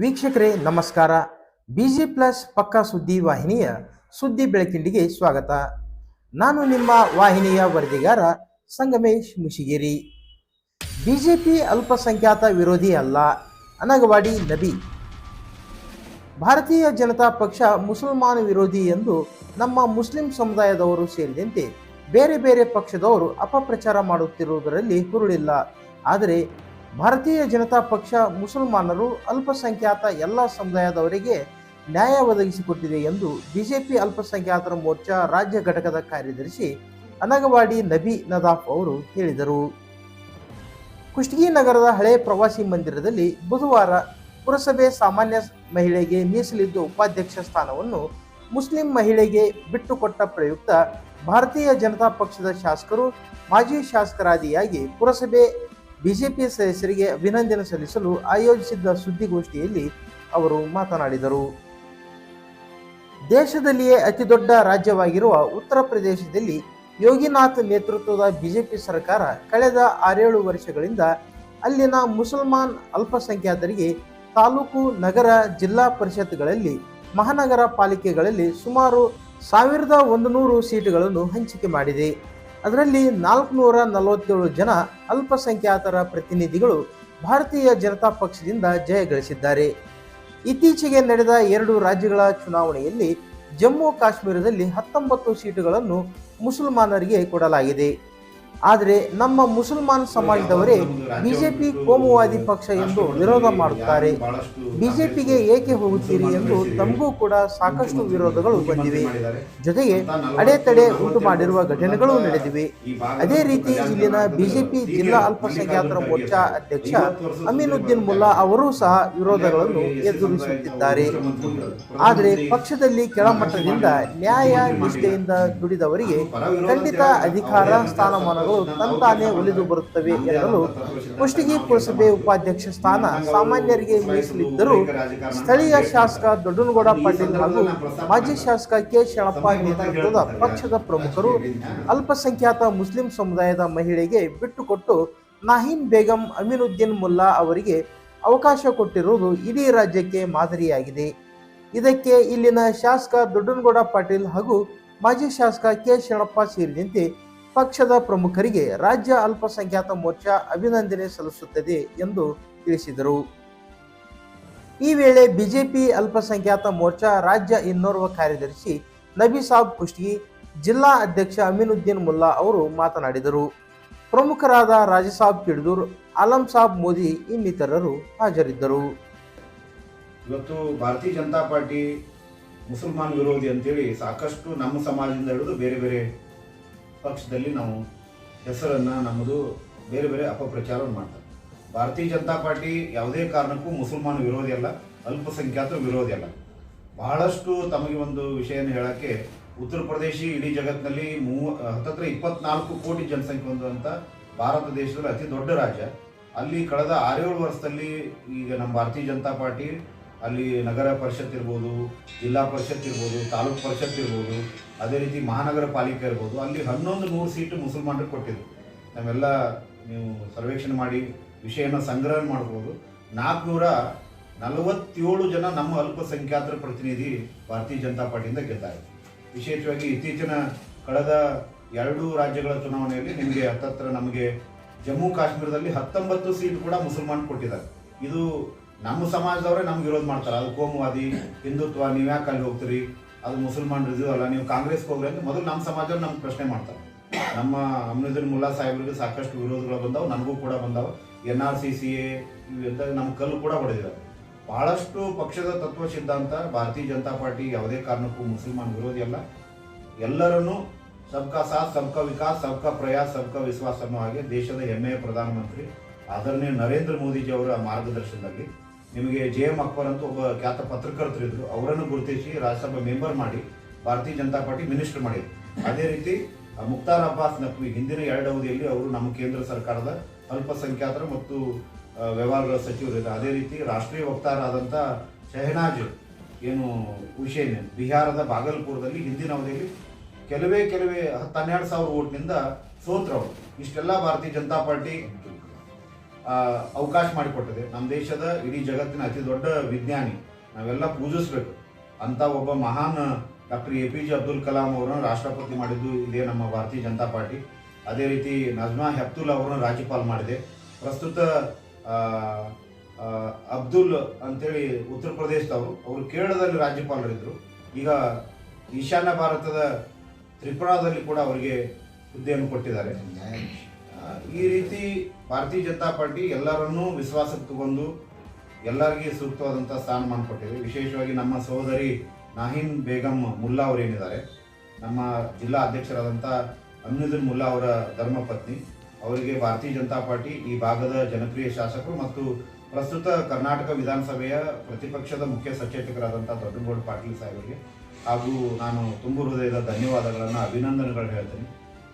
ವೀಕ್ಷಕರೇ, ನಮಸ್ಕಾರ. B G plus ಪಕ್ಕಾ ಸುದ್ದಿ ವಾಹಿನಿಯ ಸುದ್ದಿ ಬೆಳಕಿಂಡಿಗೆ ಸ್ವಾಗತ. ನಾನು ನಿಮ್ಮ ವಾಹಿನಿಯ ವರದಿಗಾರ ಸಂಗಮೇಶ್ ಮುಶಿಗೇರಿ ಬಿಜೆಪಿ ಅಲ್ಪಸಂಖ್ಯಾತ ವಿರೋಧಿ ಅಲ್ಲ, ಅನಗವಾಡಿ ನಬಿ. ಭಾರತೀಯ ಜನತಾ ಪಕ್ಷ ಮುಸಲ್ಮಾನ ವಿರೋಧಿ ಎಂದು ನಮ್ಮ ಮುಸ್ಲಿಂ ಸಮುದಾಯದವರು ಸೇರಿದಂತೆ ಬೇರೆ ಬೇರೆ ಪಕ್ಷದವರು ಅಪಪ್ರಚಾರ ಮಾಡುತ್ತಿರುವುದರಲ್ಲಿ ಹುರುಳಿಲ್ಲ. ಆದರೆ ಭಾರತೀಯ ಜನತಾ ಪಕ್ಷ ಮುಸಲ್ಮಾನರು ಅಲ್ಪಸಂಖ್ಯಾತ ಎಲ್ಲ ಸಮುದಾಯದವರಿಗೆ ನ್ಯಾಯ ಒದಗಿಸಿಕೊಟ್ಟಿದೆ ಎಂದು ಬಿಜೆಪಿ ಅಲ್ಪಸಂಖ್ಯಾತರ ಮೋರ್ಚಾ ರಾಜ್ಯ ಘಟಕದ ಕಾರ್ಯದರ್ಶಿ ಅನಗವಾಡಿ ನಬಿ ನದಾಫ್ ಅವರು ಹೇಳಿದರು. ಕುಷ್ಟಗಿ ನಗರದ ಹಳೆ ಪ್ರವಾಸಿ ಮಂದಿರದಲ್ಲಿ ಬುಧವಾರ ಪುರಸಭೆ ಸಾಮಾನ್ಯ ಮಹಿಳೆಗೆ ಮೀಸಲಿದ್ದ ಉಪಾಧ್ಯಕ್ಷ ಸ್ಥಾನವನ್ನು ಮುಸ್ಲಿಂ ಮಹಿಳೆಗೆ ಬಿಟ್ಟುಕೊಟ್ಟ ಪ್ರಯುಕ್ತ ಭಾರತೀಯ ಜನತಾ ಪಕ್ಷದ ಶಾಸಕರು ಮಾಜಿ ಶಾಸಕರಾದಿಯಾಗಿ ಪುರಸಭೆ ಬಿಜೆಪಿ ಸದಸ್ಯರಿಗೆ ಅಭಿನಂದನೆ ಸಲ್ಲಿಸಲು ಆಯೋಜಿಸಿದ್ದ ಸುದ್ದಿಗೋಷ್ಠಿಯಲ್ಲಿ ಅವರು ಮಾತನಾಡಿದರು. ದೇಶದಲ್ಲಿಯೇ ಅತಿದೊಡ್ಡ ರಾಜ್ಯವಾಗಿರುವ ಉತ್ತರ ಪ್ರದೇಶದಲ್ಲಿ ಯೋಗಿನಾಥ್ ನೇತೃತ್ವದ ಬಿಜೆಪಿ ಸರ್ಕಾರ ಕಳೆದ ಆರೇಳು ವರ್ಷಗಳಿಂದ ಅಲ್ಲಿನ ಮುಸಲ್ಮಾನ್ ಅಲ್ಪಸಂಖ್ಯಾತರಿಗೆ ತಾಲೂಕು, ನಗರ, ಜಿಲ್ಲಾ ಪರಿಷತ್ಗಳಲ್ಲಿ, ಮಹಾನಗರ ಪಾಲಿಕೆಗಳಲ್ಲಿ ಸುಮಾರು ಸಾವಿರದ ಒಂದು ನೂರು ಸೀಟುಗಳನ್ನು ಹಂಚಿಕೆ ಮಾಡಿದೆ. ಅದರಲ್ಲಿ ನಾಲ್ಕುನೂರ ನಲವತ್ತೇಳು ಜನ ಅಲ್ಪಸಂಖ್ಯಾತರ ಪ್ರತಿನಿಧಿಗಳು ಭಾರತೀಯ ಜನತಾ ಪಕ್ಷದಿಂದ ಜಯಗಳಿಸಿದ್ದಾರೆ ಇತ್ತೀಚೆಗೆ ನಡೆದ ಎರಡು ರಾಜ್ಯಗಳ ಚುನಾವಣೆಯಲ್ಲಿ ಜಮ್ಮು ಕಾಶ್ಮೀರದಲ್ಲಿ ಹತ್ತೊಂಬತ್ತು ಸೀಟುಗಳನ್ನು ಮುಸಲ್ಮಾನರಿಗೆ ಕೊಡಲಾಗಿದೆ. ಆದರೆ ನಮ್ಮ ಮುಸಲ್ಮಾನ್ ಸಮಾಜದವರೇ ಬಿಜೆಪಿ ಕೋಮುವಾದಿ ಪಕ್ಷ ಎಂದು ವಿರೋಧ ಮಾಡುತ್ತಾರೆ. ಬಿಜೆಪಿಗೆ ಏಕೆ ಹೋಗುತ್ತೀರಿ ಎಂದು ತಮಗೂ ಕೂಡ ಸಾಕಷ್ಟು ವಿರೋಧಗಳು ಬಂದಿವೆ. ಜೊತೆಗೆ ಅಡೆತಡೆ ಉಂಟು ಮಾಡಿರುವ ಘಟನೆಗಳು ನಡೆದಿವೆ. ಅದೇ ರೀತಿ ಇಲ್ಲಿನ ಬಿಜೆಪಿ ಜಿಲ್ಲಾ ಅಲ್ಪಸಂಖ್ಯಾತರ ಮೋರ್ಚಾ ಅಧ್ಯಕ್ಷ ಅಮೀನುದ್ದೀನ್ ಮುಲ್ಲಾ ಅವರೂ ಸಹ ವಿರೋಧಗಳನ್ನು ಎದುರಿಸುತ್ತಿದ್ದಾರೆ. ಆದರೆ ಪಕ್ಷದಲ್ಲಿ ಕೆಳಮಟ್ಟದಿಂದ ನ್ಯಾಯ ನಿಷ್ಠೆಯಿಂದ ದುಡಿದವರಿಗೆ ಖಂಡಿತ ಅಧಿಕಾರ ಸ್ಥಾನಮಾನಗಳು ತಂತಾನೇ ಒಲಿದು ಬರುತ್ತವೆ ಎನ್ನಲು ಕುಷ್ಟಗಿ ಪುರಸಭೆ ಉಪಾಧ್ಯಕ್ಷ ಸ್ಥಾನ ಸಾಮಾನ್ಯರಿಗೆ ಮೀಸಲಿದ್ದರೂ ಸ್ಥಳೀಯ ಶಾಸಕ ದೊಡ್ಡನಗೌಡ ಪಾಟೀಲ್ ಹಾಗೂ ಮಾಜಿ ಶಾಸಕ ಕೆ ಶಣಪ್ಪ ನೇತೃತ್ವದ ಪಕ್ಷದ ಪ್ರಮುಖರು ಅಲ್ಪಸಂಖ್ಯಾತ ಮುಸ್ಲಿಂ ಸಮುದಾಯದ ಮಹಿಳೆಗೆ ಬಿಟ್ಟುಕೊಟ್ಟು ನಾಹೀನ್ ಬೇಗಂ ಅಮೀನುದ್ದೀನ್ ಮುಲ್ಲಾ ಅವರಿಗೆ ಅವಕಾಶ ಕೊಟ್ಟಿರುವುದು ಇಡೀ ರಾಜ್ಯಕ್ಕೆ ಮಾದರಿಯಾಗಿದೆ. ಇದಕ್ಕೆ ಇಲ್ಲಿನ ಶಾಸಕ ದೊಡ್ಡನಗೌಡ ಪಾಟೀಲ್ ಹಾಗೂ ಮಾಜಿ ಶಾಸಕ ಕೆ ಶರಣಪ್ಪ ಸೇರಿದಂತೆ ಪಕ್ಷದ ಪ್ರಮುಖರಿಗೆ ರಾಜ್ಯ ಅಲ್ಪಸಂಖ್ಯಾತ ಮೋರ್ಚಾ ಅಭಿನಂದನೆ ಸಲ್ಲಿಸುತ್ತದೆ ಎಂದು ತಿಳಿಸಿದರು. ಈ ವೇಳೆ ಬಿಜೆಪಿ ಅಲ್ಪಸಂಖ್ಯಾತ ಮೋರ್ಚಾ ರಾಜ್ಯ ಇನ್ನೋರ್ವ ಕಾರ್ಯದರ್ಶಿ ನಬಿ ಸಾಬ್ ಕುಷ್ಟಗಿ ಜಿಲ್ಲಾ ಅಧ್ಯಕ್ಷ ಅಮೀನುದ್ದೀನ್ ಮುಲ್ಲಾ ಅವರು ಮಾತನಾಡಿದರು. ಪ್ರಮುಖರಾದ ರಾಜಸಾಬ್ ಕಿಡ್ದೂರ್ ಆಲಂ ಸಾಬ್ ಮೋದಿ ಇನ್ನಿತರರು ಹಾಜರಿದ್ದರು. ಇವತ್ತು ಭಾರತೀಯ ಜನತಾ ಪಾರ್ಟಿ ಮುಸಲ್ಮಾನ್ ವಿರೋಧಿ ಅಂತೇಳಿ ಸಾಕಷ್ಟು ನಮ್ಮ ಸಮಾಜದಿಂದ ಹಿಡಿದು ಬೇರೆ ಬೇರೆ ಪಕ್ಷದಲ್ಲಿ ನಾವು ಹೆಸರನ್ನು ನಮ್ಮದು ಬೇರೆ ಬೇರೆ ಅಪಪ್ರಚಾರವನ್ನು ಮಾಡ್ತಾರೆ. ಭಾರತೀಯ ಜನತಾ ಪಾರ್ಟಿ ಯಾವುದೇ ಕಾರಣಕ್ಕೂ ಮುಸಲ್ಮಾನ ವಿರೋಧಿ ಅಲ್ಲ, ಅಲ್ಪಸಂಖ್ಯಾತರು ವಿರೋಧಿ ಅಲ್ಲ. ಬಹಳಷ್ಟು ತಮಗೆ ಒಂದು ವಿಷಯನ ಹೇಳೋಕ್ಕೆ ಉತ್ತರ ಪ್ರದೇಶ ಇಡೀ ಜಗತ್ತಿನಲ್ಲಿ ಮೂವ ಹತ್ತತ್ರ ಇಪ್ಪತ್ನಾಲ್ಕು ಕೋಟಿ ಜನಸಂಖ್ಯೆ ಹೊಂದುವಂಥ ಭಾರತ ದೇಶದಲ್ಲಿ ಅತಿ ದೊಡ್ಡ ರಾಜ್ಯ. ಅಲ್ಲಿ ಕಳೆದ ಆರೇಳು ವರ್ಷದಲ್ಲಿ ಈಗ ನಮ್ಮ ಭಾರತೀಯ ಜನತಾ ಪಾರ್ಟಿ ಅಲ್ಲಿ ನಗರ ಪರಿಷತ್ ಇರ್ಬೋದು, ಜಿಲ್ಲಾ ಪರಿಷತ್ ಇರ್ಬೋದು, ತಾಲೂಕು ಪರಿಷತ್ ಇರ್ಬೋದು ಅದೇ ರೀತಿ ಮಹಾನಗರ ಪಾಲಿಕೆ ಇರ್ಬೋದು. ಅಲ್ಲಿ ಹನ್ನೊಂದು ನೂರು ಸೀಟು ಮುಸಲ್ಮಾನರಿಗೆ ಕೊಟ್ಟಿದ್ರು. ನಾವೆಲ್ಲ ನೀವು ಸರ್ವೇಕ್ಷಣೆ ಮಾಡಿ ವಿಷಯನ ಸಂಗ್ರಹ ಮಾಡ್ಬೋದು. ನಾಲ್ಕುನೂರ ನಲವತ್ತೇಳು ಜನ ನಮ್ಮ ಅಲ್ಪಸಂಖ್ಯಾತರ ಪ್ರತಿನಿಧಿ ಭಾರತೀಯ ಜನತಾ ಪಾರ್ಟಿಯಿಂದ ಗೆದ್ದಾರೆ ವಿಶೇಷವಾಗಿ ಇತ್ತೀಚಿನ ಕಳೆದ ಎರಡು ರಾಜ್ಯಗಳ ಚುನಾವಣೆಯಲ್ಲಿ ನಿಮಗೆ ಹತ್ತತ್ರ ನಮಗೆ ಜಮ್ಮು ಕಾಶ್ಮೀರದಲ್ಲಿ ಹತ್ತೊಂಬತ್ತು ಸೀಟ್ ಕೂಡ ಮುಸಲ್ಮಾನ್ ಕೊಟ್ಟಿದ್ದಾರೆ. ಇದು ನಮ್ಮ ಸಮಾಜದವರೇ ನಮ್ಗೆ ವಿರೋಧ ಮಾಡ್ತಾರೆ. ಅದು ಕೋಮುವಾದಿ, ಹಿಂದುತ್ವ, ನೀವು ಯಾಕೆ ಅಲ್ಲಿ ಹೋಗ್ತೀರಿ? ಅದು ಮುಸಲ್ಮಾನ್ ಇದು ಅಲ್ಲ, ನೀವು ಕಾಂಗ್ರೆಸ್ಗೆ ಹೋಗ್ರಿ ಅಂತ ಮೊದಲು ನಮ್ಮ ಸಮಾಜವ್ರು ನಮ್ಗೆ ಪ್ರಶ್ನೆ ಮಾಡ್ತಾರೆ. ನಮ್ಮ ಅಮ್ನುದ್ದೀನ್ ಮುಲ್ಲಾ ಸಾಹೇಬ್ರಿಗೆ ಸಾಕಷ್ಟು ವಿರೋಧಗಳು ಬಂದವು, ನನಗೂ ಕೂಡ ಬಂದವು. N R C C A ನಮ್ಮ ಕಲ್ಲು ಕೂಡ ಹೊಡೆದಿದ್ದಾರೆ ಬಹಳಷ್ಟು ಪಕ್ಷದ ತತ್ವ ಸಿದ್ಧಾಂತ, ಭಾರತೀಯ ಜನತಾ ಪಾರ್ಟಿ ಯಾವುದೇ ಕಾರಣಕ್ಕೂ ಮುಸಲ್ಮಾನ್ ವಿರೋಧಿ ಅಲ್ಲ. ಎಲ್ಲರನ್ನೂ ಸಬ್ಕಾ ಸಾಥ್, ಸಬ್ಕಾ ವಿಕಾಸ್, ಸಬ್ಕಾ ಪ್ರಯಾಸ್, ಸಬ್ಕಾ ವಿಶ್ವಾಸ ಅನ್ನೋ ಹಾಗೆ ದೇಶದ ಹೆಮ್ಮೆಯ ಪ್ರಧಾನಮಂತ್ರಿ, ಆದರಣೀಯ ನರೇಂದ್ರ ಮೋದಿಜಿ ಅವರ ಮಾರ್ಗದರ್ಶನದಲ್ಲಿ ನಿಮಗೆ ಜೆ ಎಂ ಅಕ್ಬರ್ ಅಂತ ಒಬ್ಬ ಖ್ಯಾತ ಪತ್ರಕರ್ತರಿದ್ರು ಅವರನ್ನು ಗುರುತಿಸಿ ರಾಜ್ಯಸಭಾ ಮೆಂಬರ್ ಮಾಡಿ, ಭಾರತೀಯ ಜನತಾ ಪಾರ್ಟಿ ಮಿನಿಸ್ಟರ್ ಮಾಡಿದ್ರು ಅದೇ ರೀತಿ ಮುಕ್ತಾರ್ ಅಬ್ಬಾಸ್ ನಕ್ವಿ ಹಿಂದಿನ ಎರಡು ಅವಧಿಯಲ್ಲಿ ಅವರು ನಮ್ಮ ಕೇಂದ್ರ ಸರ್ಕಾರದ ಅಲ್ಪಸಂಖ್ಯಾತರು ಮತ್ತು ವ್ಯವಹಾರಗಳ ಸಚಿವರಿದ್ದಾರೆ ಅದೇ ರೀತಿ, ರಾಷ್ಟ್ರೀಯ ವಕ್ತಾರ ಆದಂಥ ಶೆಹನಾಜ್ ಏನು ಹುಸೇನ್ ಬಿಹಾರದ ಬಾಗಲ್ಪುರದಲ್ಲಿ ಹಿಂದಿನ ಅವಧಿಯಲ್ಲಿ ಕೆಲವೇ ಕೆಲವೇ ಹತ್ತು ಹನ್ನೆರಡು ಸಾವಿರ ಓಟ್ನಿಂದ ಸೋತ್ರವರು ಇಷ್ಟೆಲ್ಲ ಭಾರತೀಯ ಜನತಾ ಪಾರ್ಟಿ ಅವಕಾಶ ಮಾಡಿಕೊಟ್ಟಿದೆ. ನಮ್ಮ ದೇಶದ ಇಡೀ ಜಗತ್ತಿನ ಅತಿ ದೊಡ್ಡ ವಿಜ್ಞಾನಿ. ನಾವೆಲ್ಲ ಪೂಜಿಸ್ಬೇಕು. ಅಂತ ಒಬ್ಬ ಮಹಾನ್, doctor A P J Abdul Kalam ಅವರನ್ನು ರಾಷ್ಟ್ರಪತಿ ಮಾಡಿದ್ದು ಇದೇ ನಮ್ಮ ಭಾರತೀಯ ಜನತಾ ಪಾರ್ಟಿ. ಅದೇ ರೀತಿ ನಜ್ಮಾ ಹೆಪ್ತುಲ್ ಅವರನ್ನು ರಾಜ್ಯಪಾಲ ಮಾಡಿದೆ. ಪ್ರಸ್ತುತ ಅಬ್ದುಲ್ ಅಂತೇಳಿ ಉತ್ತರ ಪ್ರದೇಶದವರು, ಅವರು ಕೇರಳದಲ್ಲಿ ರಾಜ್ಯಪಾಲರಿದ್ದರು ಈಗ ಈಶಾನ್ಯ ಭಾರತದ ತ್ರಿಪುರಾದಲ್ಲಿ ಕೂಡ ಅವರಿಗೆ ಹುದ್ದೆಯನ್ನು ಕೊಟ್ಟಿದ್ದಾರೆ. ಈ ರೀತಿ ಭಾರತೀಯ ಜನತಾ ಪಾರ್ಟಿ ಎಲ್ಲರನ್ನೂ ವಿಶ್ವಾಸಕ್ಕೆ ತಗೊಂಡು ಎಲ್ಲರಿಗೆ ಸೂಕ್ತವಾದಂಥ ಸ್ಥಾನಮಾನ ಕೊಟ್ಟಿದೆ. ವಿಶೇಷವಾಗಿ ನಮ್ಮ ಸಹೋದರಿ ನಾಹಿನ್ ಬೇಗಂ ಮುಲ್ಲಾ ಅವರೇನಿದ್ದಾರೆ ನಮ್ಮ ಜಿಲ್ಲಾ ಅಧ್ಯಕ್ಷರಾದಂಥ ಅಮ್ನುದ್ದೀನ್ ಮುಲ್ಲಾ ಅವರ ಧರ್ಮಪತ್ನಿ. ಅವರಿಗೆ ಭಾರತೀಯ ಜನತಾ ಪಾರ್ಟಿ ಈ ಭಾಗದ ಜನಪ್ರಿಯ ಶಾಸಕರು ಮತ್ತು ಪ್ರಸ್ತುತ ಕರ್ನಾಟಕ ವಿಧಾನಸಭೆಯ ಪ್ರತಿಪಕ್ಷದ ಮುಖ್ಯ ಸಚೇತಕರಾದಂಥ ದೊಡ್ಡಗೌಡ ಪಾಟೀಲ್ ಸಾಹೇಬರಿಗೆ ಹಾಗೂ ನಾನು ತುಂಬು ಹೃದಯದ ಧನ್ಯವಾದಗಳನ್ನು ಅಭಿನಂದನೆಗಳು ಹೇಳ್ತೇನೆ.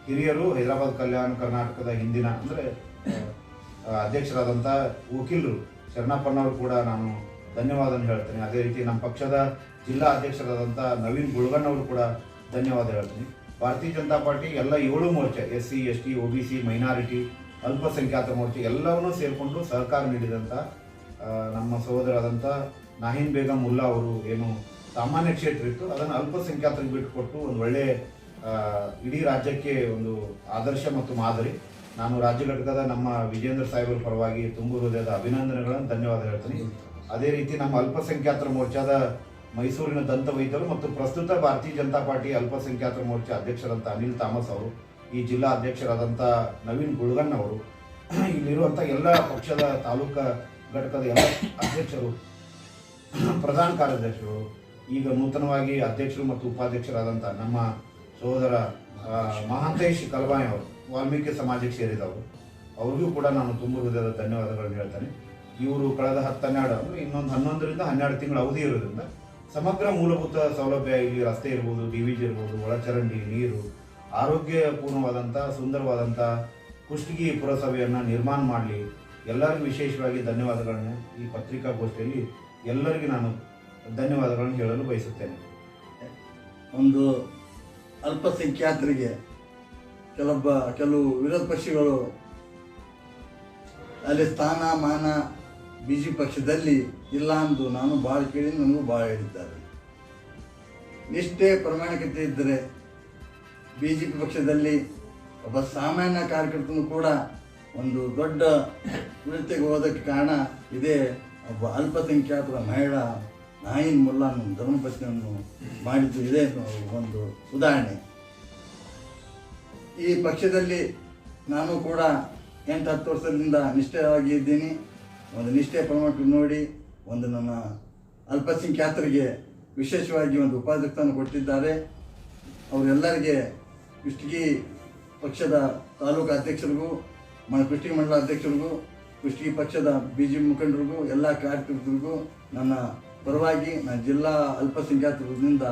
ಹಿರಿಯರು ಹೈದರಾಬಾದ್ ಕಲ್ಯಾಣ ಕರ್ನಾಟಕದ ಹಿಂದಿನ, ಅಂದರೆ ಅಧ್ಯಕ್ಷರಾದಂಥ ವಕೀಲರು ಶರಣಪ್ಪನವರು ಕೂಡ ನಾನು ಧನ್ಯವಾದ ಹೇಳ್ತೇನೆ. ಅದೇ ರೀತಿ ನಮ್ಮ ಪಕ್ಷದ ಜಿಲ್ಲಾ ಅಧ್ಯಕ್ಷರಾದಂಥ ನವೀನ್ ಗುಳ್ಗಣ್ಣವರು ಕೂಡ ಧನ್ಯವಾದ ಹೇಳ್ತೀನಿ. ಭಾರತೀಯ ಜನತಾ ಪಾರ್ಟಿ ಎಲ್ಲ ಏಳು ಮೋರ್ಚೆ S C S T O B C minority ಅಲ್ಪಸಂಖ್ಯಾತ ಮೋರ್ಚೆ ಎಲ್ಲವನ್ನೂ ಸೇರಿಕೊಂಡು ಸಹಕಾರ ನೀಡಿದಂಥ ನಮ್ಮ ಸಹೋದರಾದಂಥ ನಾಹಿನ್ ಬೇಗಂ ಉಲ್ಲಾ ಅವರು ಏನು ಸಾಮಾನ್ಯ ಕ್ಷೇತ್ರ ಇತ್ತು. ಅದನ್ನು ಅಲ್ಪಸಂಖ್ಯಾತರಿಗೆ ಬಿಟ್ಟುಕೊಟ್ಟು ಒಂದು ಒಳ್ಳೆ ಆ, ಇಡೀ ರಾಜ್ಯಕ್ಕೆ ಒಂದು ಆದರ್ಶ ಮತ್ತು ಮಾದರಿ. ನಾನು ರಾಜ್ಯ ಘಟಕದ ನಮ್ಮ ವಿಜೇಂದ್ರ ಸಾಹೇಬರ ಪರವಾಗಿ ತುಂಬು ಹೃದಯದ ಅಭಿನಂದನೆಗಳನ್ನು, ಧನ್ಯವಾದ ಹೇಳ್ತೀನಿ. ಅದೇ ರೀತಿ ನಮ್ಮ ಅಲ್ಪಸಂಖ್ಯಾತರ ಮೋರ್ಚಾದ ಮೈಸೂರಿನ ದಂತ ವೈದ್ಯರು ಮತ್ತು ಪ್ರಸ್ತುತ ಭಾರತೀಯ ಜನತಾ ಪಾರ್ಟಿ ಅಲ್ಪಸಂಖ್ಯಾತರ ಮೋರ್ಚಾ ಅಧ್ಯಕ್ಷರಂತ ಅನಿಲ್ ತಾಮಸ್ ಅವರು, ಈ ಜಿಲ್ಲಾ ಅಧ್ಯಕ್ಷರಾದಂಥ ನವೀನ್ ಗುಳ್ಗನ್ ಅವರು ಇಲ್ಲಿರುವಂಥ ಎಲ್ಲ ಪಕ್ಷದ ತಾಲೂಕು ಘಟಕದ ಎಲ್ಲ ಅಧ್ಯಕ್ಷರು, ಪ್ರಧಾನ ಕಾರ್ಯದರ್ಶಿಗಳು, ಈಗ ನೂತನವಾಗಿ ಅಧ್ಯಕ್ಷರು ಮತ್ತು ಉಪಾಧ್ಯಕ್ಷರಾದಂಥ ನಮ್ಮ ಸಹೋದರ ಮಹಾಂತೇಶ್ ಕಲ್ಬಾಯಿ ಅವರು. ವಾಲ್ಮೀಕಿ ಸಮಾಜಕ್ಕೆ ಸೇರಿದವರು. ಅವ್ರಿಗೂ ಕೂಡ ನಾನು ತುಂಬ ಹೃದಯದ ಧನ್ಯವಾದಗಳನ್ನು ಹೇಳ್ತೇನೆ. ಇವರು ಕಳೆದ ಹತ್ತು ಹನ್ನೆರಡು ಅಂದರೆ ಇನ್ನೊಂದು ಹನ್ನೊಂದರಿಂದ ಹನ್ನೆರಡು ತಿಂಗಳ ಅವಧಿ ಇರೋದ್ರಿಂದ ಸಮಗ್ರ ಮೂಲಭೂತ ಸೌಲಭ್ಯ ಇಲ್ಲಿ ರಸ್ತೆ ಇರ್ಬೋದು ಡಿ ವಿ ಇರ್ಬೋದು, ಒಳಚರಂಡಿ, ನೀರು, ಆರೋಗ್ಯಪೂರ್ಣವಾದಂಥ, ಸುಂದರವಾದಂಥ ಕುಷ್ಟಗಿ ಪುರಸಭೆಯನ್ನು ನಿರ್ಮಾಣ ಮಾಡಲಿ. ಎಲ್ಲರಿಗೂ ವಿಶೇಷವಾಗಿ ಧನ್ಯವಾದಗಳನ್ನು ಈ ಪತ್ರಿಕಾಗೋಷ್ಠಿಯಲ್ಲಿ ಎಲ್ಲರಿಗೂ ನಾನು ಧನ್ಯವಾದಗಳನ್ನು ಹೇಳಲು ಬಯಸುತ್ತೇನೆ. ಒಂದು ಅಲ್ಪಸಂಖ್ಯಾತರಿಗೆ ಕೆಲವೊಬ್ಬ, ಕೆಲವು ವಿರೋಧ ಪಕ್ಷಗಳು ಅಲ್ಲಿ ಸ್ಥಾನ, ಮಾನ ಬಿ ಜೆ ಪಕ್ಷದಲ್ಲಿ ಇಲ್ಲ ಅಂದು ನಾನು ಭಾಳ ಕೇಳಿ ನನಗೂ ಭಾಳ ಹೇಳಿದ್ದಾರೆ. ನಿಷ್ಠೆ, ಪ್ರಾಮಾಣಿಕತೆ ಇದ್ದರೆ ಬಿ ಜೆ ಪಿ ಪಕ್ಷದಲ್ಲಿ ಒಬ್ಬ ಸಾಮಾನ್ಯ ಕಾರ್ಯಕರ್ತನು ಕೂಡ ಒಂದು ದೊಡ್ಡ ಉಳಿತೆಗೆ ಹೋದಕ್ಕೆ ಕಾರಣ ಇದೇ ಒಬ್ಬ ಅಲ್ಪಸಂಖ್ಯಾತರ ಮಹಿಳಾ ನಾಯಿನ್ ಮುಲ್ಲಾನ್ ಧರ್ಮಪತ್ನಿಯನ್ನು ಮಾಡಿದ್ದು ಇದೇ ಒಂದು ಉದಾಹರಣೆ. ಈ ಪಕ್ಷದಲ್ಲಿ ನಾನು ಕೂಡ ಎಂಟು ಹತ್ತು ವರ್ಷದಿಂದ ನಿಷ್ಠೆಯಾಗಿ ಇದ್ದೀನಿ ಒಂದು ನಿಷ್ಠೆ ಪ್ರಮಾಣ ನೋಡಿ, ಒಂದು ನನ್ನ ಅಲ್ಪಸಂಖ್ಯಾತರಿಗೆ ವಿಶೇಷವಾಗಿ ಒಂದು ಉಪಾಧ್ಯಕ್ಷವನ್ನು ಕೊಟ್ಟಿದ್ದಾರೆ. ಅವರೆಲ್ಲರಿಗೆ ಕುಷ್ಟಗಿ ಪಕ್ಷದ ತಾಲೂಕು ಅಧ್ಯಕ್ಷರಿಗೂ, ಮ, ಕುಷ್ಟಗಿ ಮಂಡಲ ಅಧ್ಯಕ್ಷರಿಗೂ, ಕುಷ್ಟಗಿ ಪಕ್ಷದ ಬಿ ಜೆ ಮುಖಂಡರಿಗೂ, ಎಲ್ಲ ಕಾರ್ಯಕರ್ತರಿಗೂ ನನ್ನ ಪರವಾಗಿ ನನ್ನ ಜಿಲ್ಲಾ ಅಲ್ಪಸಂಖ್ಯಾತರಿಂದ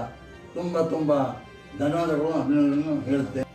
ತುಂಬ ತುಂಬ ಧನ್ಯವಾದಗಳು ಅಭಿನಂದನೆಯನ್ನು ಹೇಳುತ್ತೇನೆ.